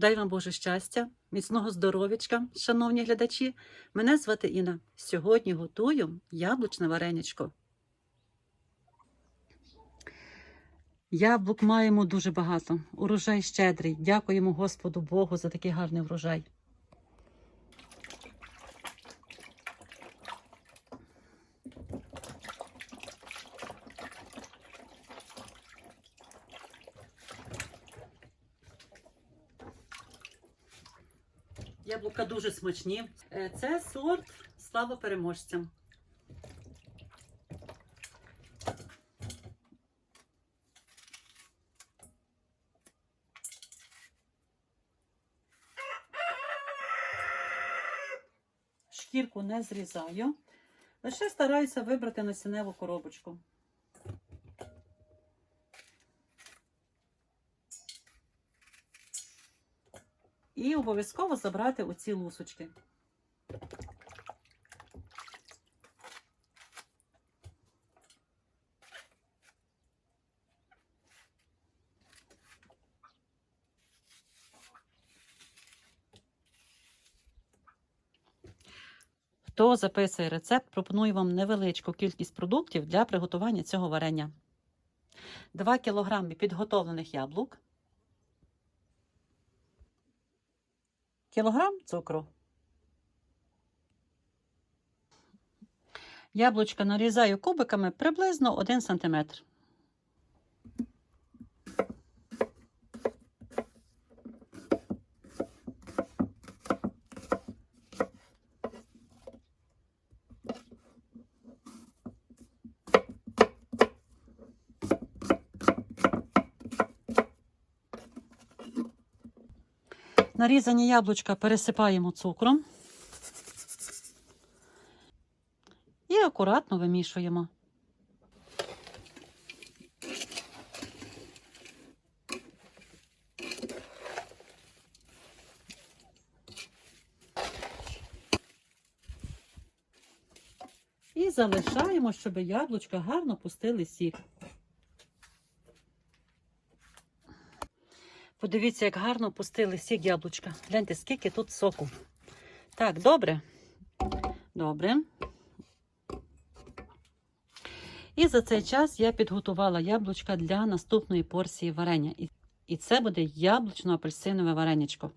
Дай вам Боже щастя, міцного здоров'ячка, шановні глядачі. Мене звати Інна. Сьогодні готую яблучне вареничко. Яблук маємо дуже багато. Урожай щедрий. Дякуємо Господу Богу за такий гарний врожай. Яблука дуже смачні. Е, Це сорт слава переможцям. Шкірку не зрізаю. Лише стараюся вибрати насінневу коробочку. І обов'язково забрати оці лусочки. Хто записує рецепт, пропоную вам невеличку кількість продуктів для приготування цього варення. 2 кг підготовлених яблук, кілограм цукру. Яблучка нарізаю кубиками приблизно 1 см. Нарізані яблучка пересипаємо цукром і акуратно вимішуємо. І залишаємо, щоб яблучка гарно пустили сік. Подивіться, як гарно пустили сік яблучка. Гляньте, скільки тут соку. Так, добре. Добре. І за цей час я підготувала яблучка для наступної порції варення. І- це буде яблучно-апельсинове вареничко.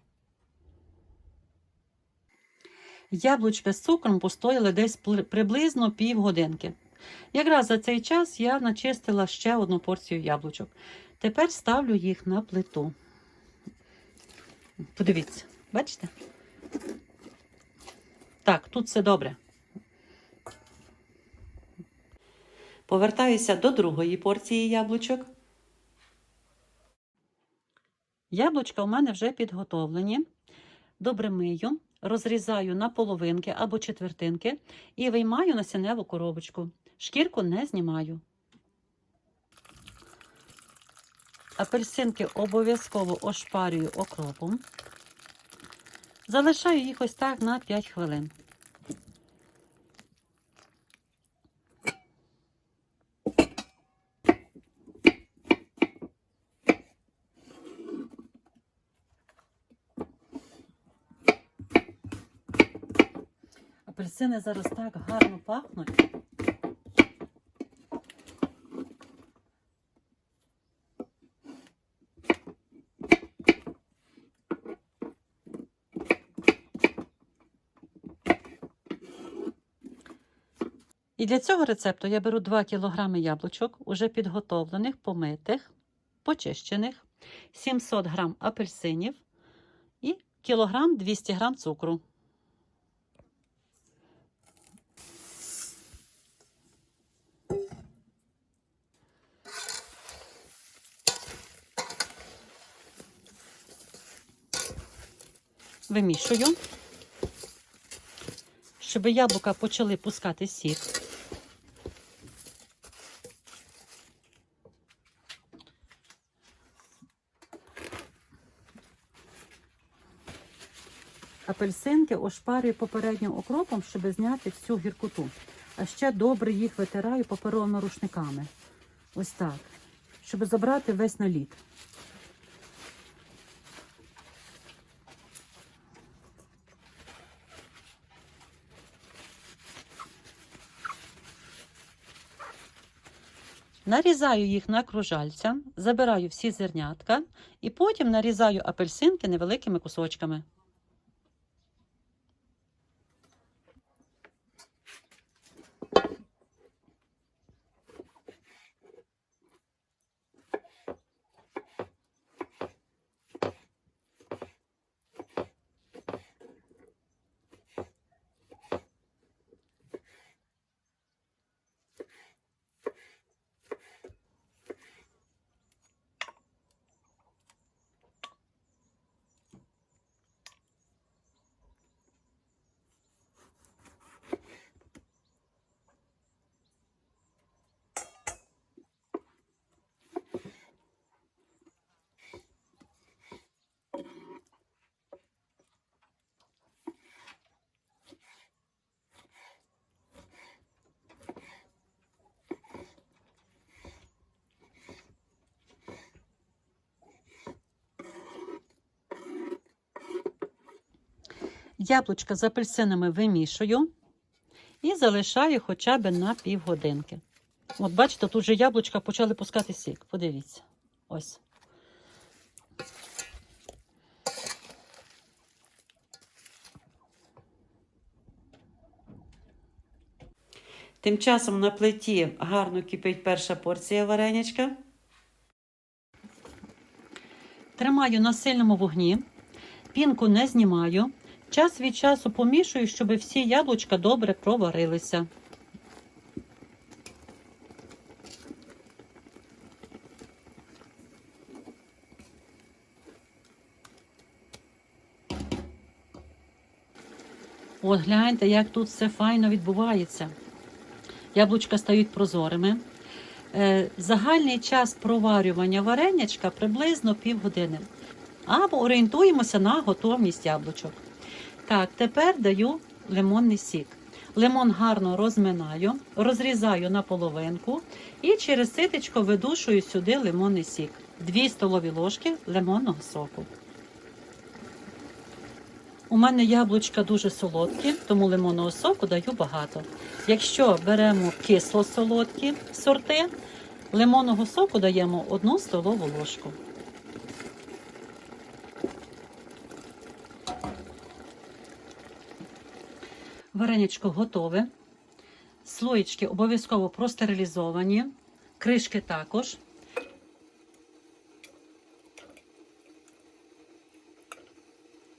Яблучка з цукром постояли десь приблизно півгодинки. Якраз за цей час я начистила ще одну порцію яблучок. Тепер ставлю їх на плиту. Подивіться, бачите? Так, тут все добре. Повертаюся до другої порції яблучок. Яблучка у мене вже підготовлені. Добре мию, розрізаю на половинки або четвертинки і виймаю насінневу коробочку. Шкірку не знімаю. Апельсинки обов'язково ошпарюю окропом. Залишаю їх ось так на 5 хвилин. Апельсини зараз так гарно пахнуть. І для цього рецепту я беру 2 кг яблучок, уже підготовлених, помитих, почищених, 700 г апельсинів і кілограм 200 г цукру. Вимішую, щоб яблука почали пускати сік. апельсинки ошпарюю попереднім окропом, щоб зняти всю гіркоту. А ще добре їх витираю паперовими рушниками. Ось так. Щоб забрати весь наліт. Нарізаю їх на кружальця, забираю всі зернятка і потім нарізаю апельсинки невеликими кусочками. Яблучка з апельсинами вимішую і залишаю хоча б на півгодинки. От бачите, тут вже яблучка почали пускати сік. Подивіться. Ось. Тим часом на плиті гарно кипить перша порція вареничка. Тримаю на сильному вогні, пінку не знімаю. Час від часу помішую, щоб всі яблучка добре проварилися. От гляньте, як тут все файно відбувається. Яблучка стають прозорими. Е, Загальний час проварювання варенячка приблизно півгодини. Або орієнтуємося на готовність яблучок. Так, тепер даю лимонний сік. Лимон гарно розминаю, розрізаю на половинку і через ситечко видушую сюди лимонний сік. 2 столові ложки лимонного соку. У мене яблучка дуже солодкі, тому лимонного соку даю багато. Якщо беремо кисло-солодкі сорти, лимонного соку даємо 1 столову ложку. Вареничко готове. Слоєчки обов'язково простерилізовані, кришки також.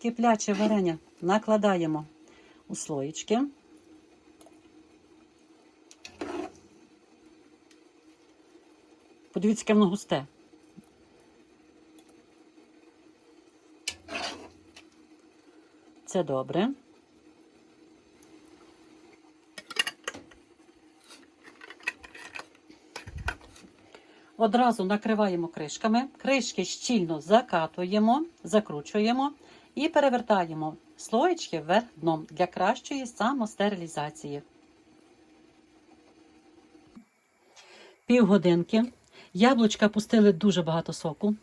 Кипляче варення накладаємо у слоєчки. Подивіться, яке воно густе. Це добре. Одразу накриваємо кришками, кришки щільно закатуємо, закручуємо і перевертаємо слоєчки вверх дном для кращої самостерилізації. Півгодинки. Яблучка пустили дуже багато соку.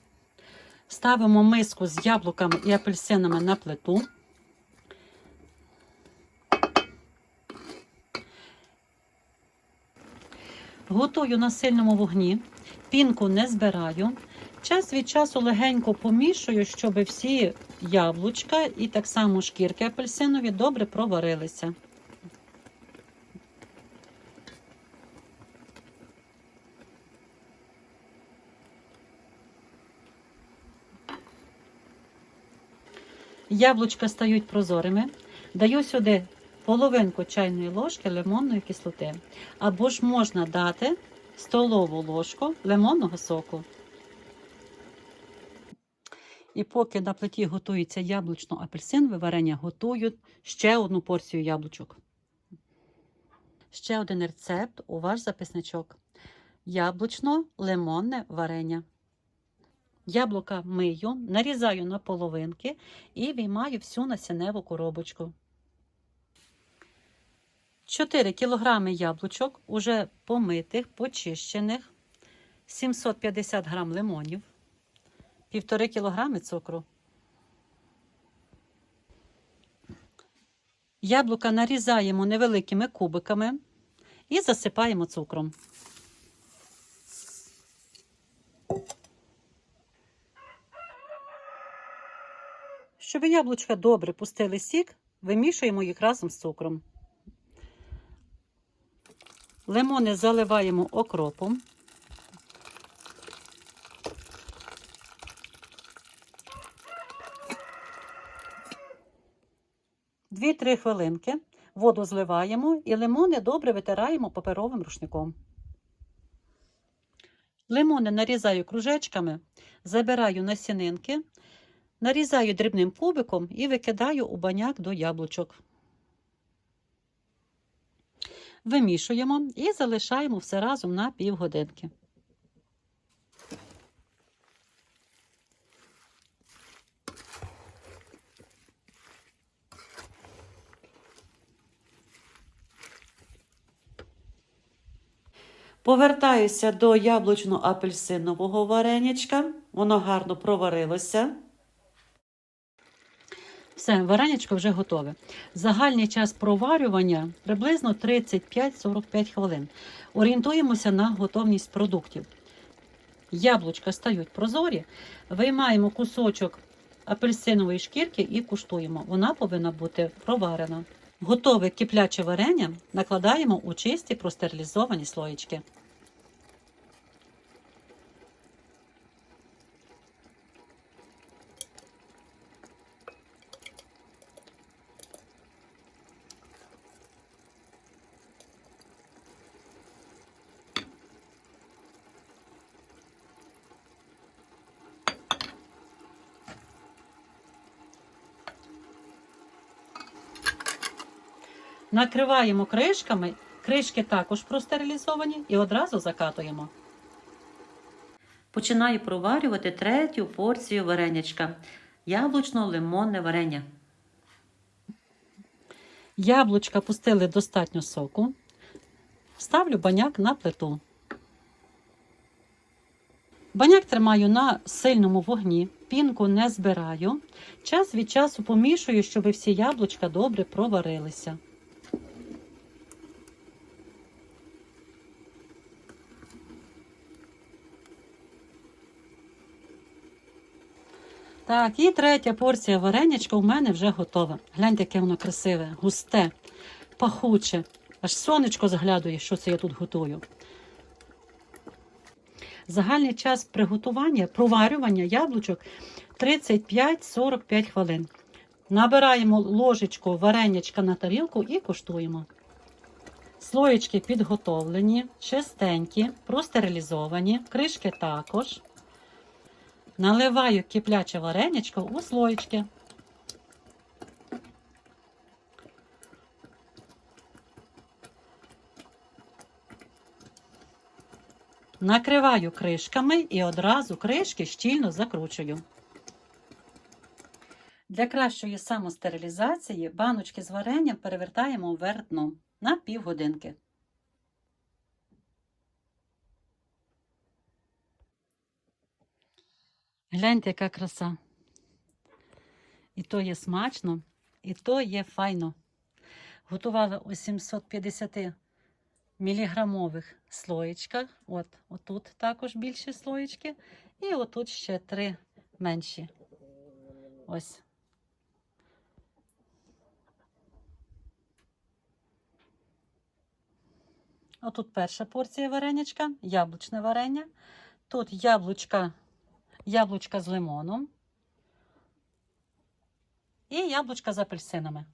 Ставимо миску з яблуками і апельсинами на плиту. Готую на сильному вогні, пінку не збираю. Час від часу легенько помішую, щоб всі яблучка і так само шкірки апельсинові добре проварилися. Яблучка стають прозорими. Даю сюди половинку чайної ложки лимонної кислоти. Або ж можна дати столову ложку лимонного соку. І поки на плиті готується яблучно-апельсинове варення, готую ще одну порцію яблучок. Ще один рецепт у ваш записничок. Яблучно-лимонне варення. Яблука мию, нарізаю на половинки і виймаю всю насінневу коробочку. 4 кг яблучок, уже помитих, почищених, 750 г лимонів, 1,5 кг цукру. Яблука нарізаємо невеликими кубиками і засипаємо цукром. Щоб яблучка добре пустили сік, вимішуємо їх разом з цукром. Лимони заливаємо окропом. Дві-три хвилинки воду зливаємо і лимони добре витираємо паперовим рушником. Лимони нарізаю кружечками, забираю насінинки, нарізаю дрібним кубиком і викидаю у баняк до яблучок. Вимішуємо і залишаємо все разом на півгодинки. Повертаюся до яблучно-апельсинового варенячка. Воно гарно проварилося. Все, варенячко вже готове. Загальний час проварювання приблизно 35-45 хвилин. Орієнтуємося на готовність продуктів. Яблучка стають прозорі, виймаємо кусочок апельсинової шкірки і куштуємо. Вона повинна бути проварена. Готове кипляче варення накладаємо у чисті простерилізовані слоєчки. Накриваємо кришками, кришки також простерилізовані і одразу закатуємо. Починаю проварювати третю порцію варенячка. Яблучно-лимонне варення. Яблучка пустили достатньо соку. Ставлю баняк на плиту. Баняк тримаю на сильному вогні, пінку не збираю. Час від часу помішую, щоб всі яблучка добре проварилися. Так, і третя порція варенячка у мене вже готова. Гляньте, яке воно красиве, густе, пахуче. Аж сонечко заглядує, що це я тут готую. Загальний час приготування, проварювання яблучок 35-45 хвилин. Набираємо ложечку варенячка на тарілку і куштуємо. Слоєчки підготовлені, чистенькі, простерилізовані, кришки також. Наливаю кипляче вареничко у слоєчки. Накриваю кришками і одразу кришки щільно закручую. Для кращої самостерилізації баночки з варенням перевертаємо вверх дном на півгодинки. Гляньте, яка краса. І то є смачно, і то є файно. Готувала у 750 міліграмових слоєчках. От, отут також більші слоєчки. І отут ще три менші. Ось. Отут перша порція варенячка, яблучне варення. Тут яблучка яблучка з лимоном і яблучка з апельсинами.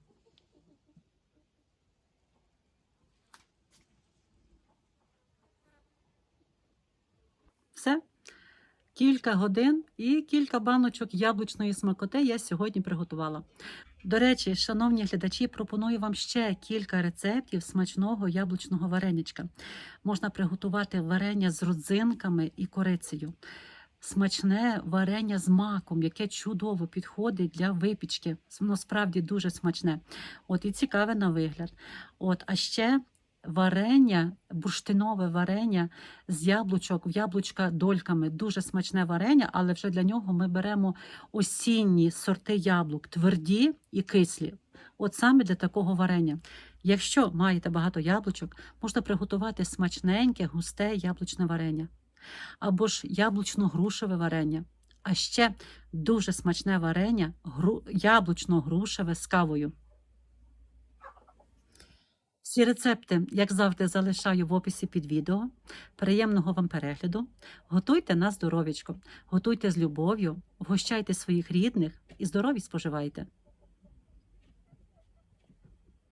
Все. Кілька годин і кілька баночок яблучної смакоти я сьогодні приготувала. До речі, шановні глядачі, пропоную вам ще кілька рецептів смачного яблучного вареничка. Можна приготувати варення з родзинками і корицею смачне варення з маком, яке чудово підходить для випічки. Воно справді дуже смачне. От і цікаве на вигляд. От, а ще варення, бурштинове варення з яблучок, в яблучка дольками. Дуже смачне варення, але вже для нього ми беремо осінні сорти яблук, тверді і кислі. От саме для такого варення. Якщо маєте багато яблучок, можна приготувати смачненьке, густе яблучне варення або ж яблучно-грушеве варення. А ще дуже смачне варення гру... яблучно-грушеве з кавою. Всі рецепти, як завжди, залишаю в описі під відео. Приємного вам перегляду. Готуйте на здоров'ячко, готуйте з любов'ю, вгощайте своїх рідних і здорові споживайте.